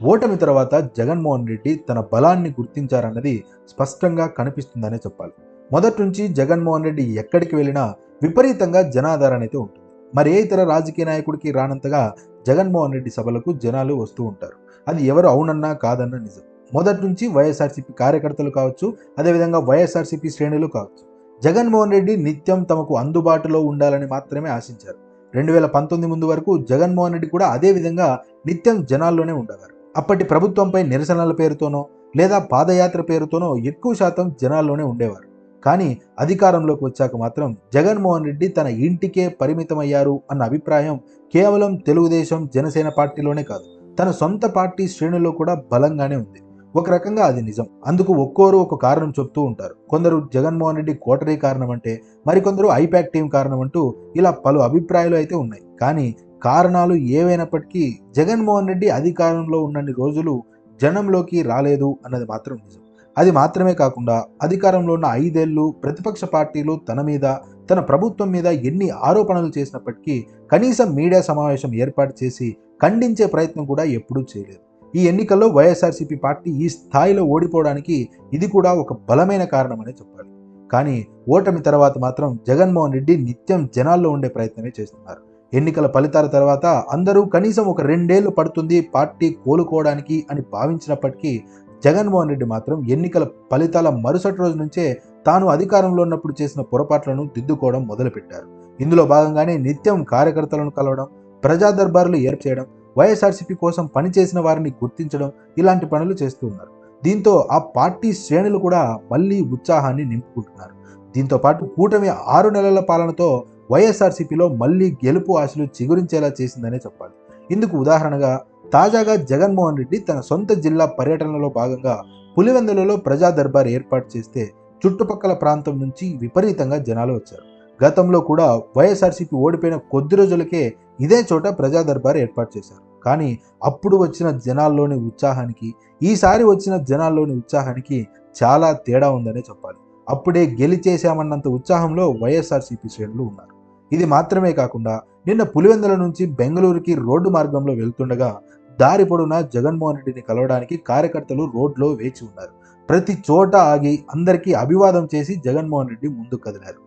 ఓటమి తర్వాత జగన్మోహన్ రెడ్డి తన బలాన్ని గుర్తించారన్నది స్పష్టంగా కనిపిస్తుందనే చెప్పాలి. మొదటి నుంచి జగన్మోహన్ రెడ్డి ఎక్కడికి వెళ్ళినా విపరీతంగా జనాధారణ అయితే ఉంటుంది. మరి ఏ ఇతర రాజకీయ నాయకుడికి రానంతగా జగన్మోహన్ రెడ్డి సభలకు జనాలు వస్తూ ఉంటారు. అది ఎవరు అవునన్నా కాదన్న నిజం. మొదటి నుంచి వైఎస్ఆర్సీపీ కార్యకర్తలు కావచ్చు అదేవిధంగా వైఎస్ఆర్సీపీ శ్రేణులు కావచ్చు. జగన్మోహన్ రెడ్డి నిత్యం తమకు అందుబాటులో ఉండాలని మాత్రమే ఆశించారు. రెండు వేల పంతొమ్మిది ముందు వరకు జగన్మోహన్ రెడ్డి కూడా అదే విధంగా నిత్యం జనాల్లోనే ఉండేవారు. అప్పటి ప్రభుత్వంపై నిరసనల పేరుతోనో లేదా పాదయాత్ర పేరుతోనో ఎక్కువ శాతం జనాల్లోనే ఉండేవారు. కానీ అధికారంలోకి వచ్చాక మాత్రం జగన్మోహన్ రెడ్డి తన ఇంటికే పరిమితమయ్యారు అన్న అభిప్రాయం కేవలం తెలుగుదేశం జనసేన పార్టీలోనే కాదు తన సొంత పార్టీ శ్రేణుల్లో కూడా బలంగానే ఉంది. ఒక రకంగా అది నిజం. అందుకు ఒక్కోరు ఒక కారణం చెప్తూ ఉంటారు. కొందరు జగన్మోహన్ రెడ్డి కోటరీ కారణం అంటే మరికొందరు ఐపాక్ టీం కారణం అంటూ ఇలా పలు అభిప్రాయాలు అయితే ఉన్నాయి. కానీ కారణాలు ఏవైనప్పటికీ జగన్మోహన్ రెడ్డి అధికారంలో ఉన్నన్ని రోజులు జనంలోకి రాలేదు అన్నది మాత్రం నిజం. అది మాత్రమే కాకుండా అధికారంలో ఉన్న ఐదేళ్ళు ప్రతిపక్ష పార్టీలు తన మీద తన ప్రభుత్వం మీద ఎన్ని ఆరోపణలు చేసినప్పటికీ కనీసం మీడియా సమావేశం ఏర్పాటు చేసి ఖండించే ప్రయత్నం కూడా ఎప్పుడూ చేయలేదు. ఈ ఎన్నికల్లో వైఎస్ఆర్సీపీ పార్టీ ఈ స్థాయిలో ఓడిపోవడానికి ఇది కూడా ఒక బలమైన కారణమనే చెప్పాలి. కానీ ఓటమి తర్వాత మాత్రం జగన్మోహన్ రెడ్డి నిత్యం జనాల్లో ఉండే ప్రయత్నమే చేస్తున్నారు. ఎన్నికల ఫలితాల తర్వాత అందరూ కనీసం ఒక రెండేళ్ళు పడుతుంది పార్టీ కోలుకోవడానికి అని భావించినప్పటికీ జగన్మోహన్ రెడ్డి మాత్రం ఎన్నికల ఫలితాల మరుసటి రోజు నుంచే తాను అధికారంలో ఉన్నప్పుడు చేసిన పొరపాట్లను దిద్దుకోవడం మొదలుపెట్టారు. ఇందులో భాగంగానే నిత్యం కార్యకర్తలను కలవడం ప్రజా దర్బారులు ఏర్పాటు చేయడం వైఎస్ఆర్సీపీ కోసం పనిచేసిన వారిని గుర్తించడం ఇలాంటి పనులు చేస్తూ ఉన్నారు. దీంతో ఆ పార్టీ శ్రేణులు కూడా మళ్ళీ ఉత్సాహాన్ని నింపుకుంటున్నారు. దీంతో పాటు కూటమి ఆరు నెలల పాలనతో వైఎస్ఆర్సీపీలో మళ్ళీ గెలుపు ఆశలు చిగురించేలా చేసిందనే చెప్పాలి. ఇందుకు ఉదాహరణగా తాజాగా జగన్మోహన్ రెడ్డి తన సొంత జిల్లా పర్యటనలో భాగంగా పులివెందులలో ప్రజా దర్బార్ ఏర్పాటు చేస్తే చుట్టుపక్కల ప్రాంతం నుంచి విపరీతంగా జనాలు వచ్చారు. గతంలో కూడా వైఎస్ఆర్సీపీ ఓడిపోయిన కొద్ది రోజులకే ఇదే చోట ప్రజా దర్బార్ ఏర్పాటు చేశారు. కానీ అప్పుడు వచ్చిన జనాల్లోని ఉత్సాహానికి ఈసారి వచ్చిన జనాల్లోని ఉత్సాహానికి చాలా తేడా ఉందనే చెప్పాలి. అప్పుడే గెలిచేశామన్నంత ఉత్సాహంలో వైఎస్ఆర్సీపీ శ్రేణులు ఉన్నారు. ఇది మాత్రమే కాకుండా నిన్న పులివెందుల నుంచి బెంగళూరుకి రోడ్డు మార్గంలో వెళ్తుండగా దారి పొడవునా జగన్మోహన్ రెడ్డిని కలవడానికి కార్యకర్తలు రోడ్లో వేచి ఉన్నారు. ప్రతి చోట ఆగి అందరికీ అభివాదం చేసి జగన్మోహన్ రెడ్డి ముందుకు కదిలారు.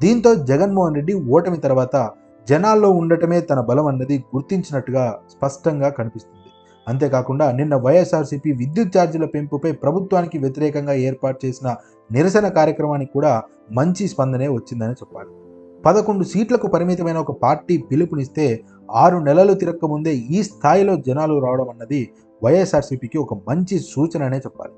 దీంతో జగన్మోహన్ రెడ్డి ఓటమి తర్వాత జనాల్లో ఉండటమే తన బలం అన్నది గుర్తించినట్టుగా స్పష్టంగా కనిపిస్తుంది. అంతేకాకుండా నిన్న వైఎస్ఆర్సీపీ విద్యుత్ ఛార్జీల పెంపుపై ప్రభుత్వానికి వ్యతిరేకంగా ఏర్పాటు చేసిన నిరసన కార్యక్రమానికి కూడా మంచి స్పందనే వచ్చిందని చెప్పాలి. పదకొండు సీట్లకు పరిమితమైన ఒక పార్టీ పిలుపునిస్తే ఆరు నెలలు తిరక్క ముందే ఈ స్థాయిలో జనాలు రావడం అన్నది వైఎస్ఆర్సీపీకి ఒక మంచి సూచననే చెప్పాలి.